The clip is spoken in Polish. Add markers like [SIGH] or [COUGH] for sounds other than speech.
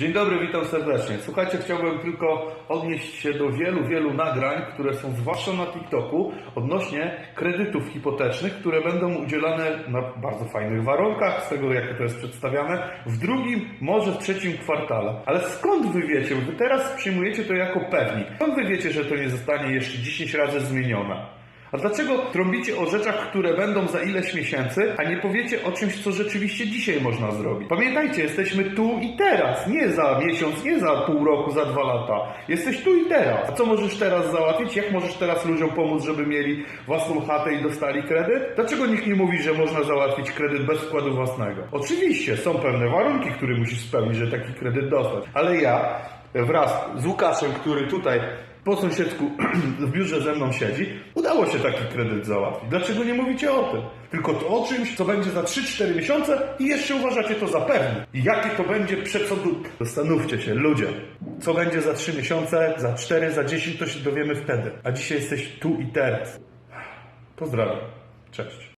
Dzień dobry, witam serdecznie. Słuchajcie, chciałbym tylko odnieść się do wielu, wielu nagrań, które są zwłaszcza na TikToku odnośnie kredytów hipotecznych, które będą udzielane na bardzo fajnych warunkach, z tego jak to jest przedstawiane, w drugim, może w trzecim kwartale. Ale skąd wy wiecie? Wy teraz przyjmujecie to jako pewnik. Skąd wy wiecie, że to nie zostanie jeszcze 10 razy zmienione? A dlaczego trąbicie o rzeczach, które będą za ileś miesięcy, a nie powiecie o czymś, co rzeczywiście dzisiaj można zrobić? Pamiętajcie, jesteśmy tu i teraz, nie za miesiąc, nie za pół roku, za dwa lata. Jesteś tu i teraz. A co możesz teraz załatwić? Jak możesz teraz ludziom pomóc, żeby mieli własną chatę i dostali kredyt? Dlaczego nikt nie mówi, że można załatwić kredyt bez wkładu własnego? Oczywiście, są pewne warunki, które musisz spełnić, że taki kredyt dostać. Ale ja wraz z Łukaszem, który tutaj po sąsiedzku [CLEARS THROAT] w biurze ze mną siedzi, udało się taki kredyt załatwić. Dlaczego nie mówicie o tym? Tylko to o czymś, co będzie za 3-4 miesiące i jeszcze uważacie to za pewne. I jakie to będzie przecodu? Zastanówcie się, ludzie. Co będzie za 3 miesiące, za 4, za 10, to się dowiemy wtedy. A dzisiaj jesteś tu i teraz. Pozdrawiam. Cześć.